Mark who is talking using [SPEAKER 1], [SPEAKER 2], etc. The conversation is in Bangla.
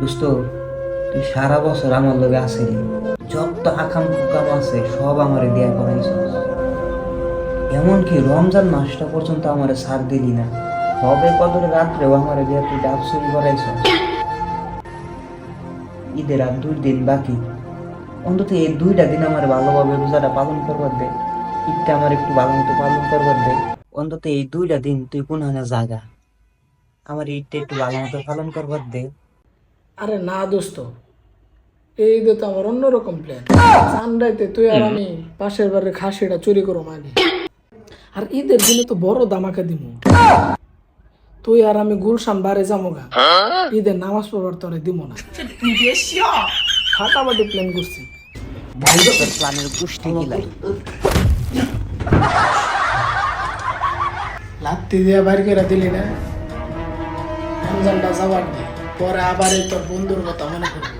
[SPEAKER 1] দোস্ত, তুই সারা বছর আমার লগে আসিলি যত আকাম কুকাম আছে, সব আমারে দেয়া করাইছ এমনকি রমজান মাসটা পর্যন্ত আমারে সার দিলি না। হবে কদরে রাত্রেও আমারে দিয়ে তুই ডাব চুরি করাইছ ঈদের আর দুই দিন বাকি। অন্তত এই দুইটা দিন আমার ভালোভাবে রোজাটা পালন করবার দে। ঈদটা আমার একটু ভালো মতো পালন করবার দে। অন্তত এই দুইটা দিন তুই কোন জাগা। আমার ঈদটা একটু ভালো মতো পালন করবার দে।
[SPEAKER 2] আরে না দোস্ত, এই ঈদে তো আমার অন্যরকম প্ল্যান সানডাইতে তুই আর আমি পাশের বাড়ির খাসিটা চুরি করো মাগি। আর ঈদের দিনে তো বড় দামাকা দিব তুই আর আমি গুলশান বারে যাব গা। ঈদের নামাজ পড়বার তোরে দিব না। ফাটাফাটি প্ল্যান করছি।
[SPEAKER 1] প্ল্যানের
[SPEAKER 2] লাত্তি দিয়ে বাইর করে দিলি না। রমজানটা যাবার দে। পরে আবার এই তোর বন্ধুর কথা মনে করব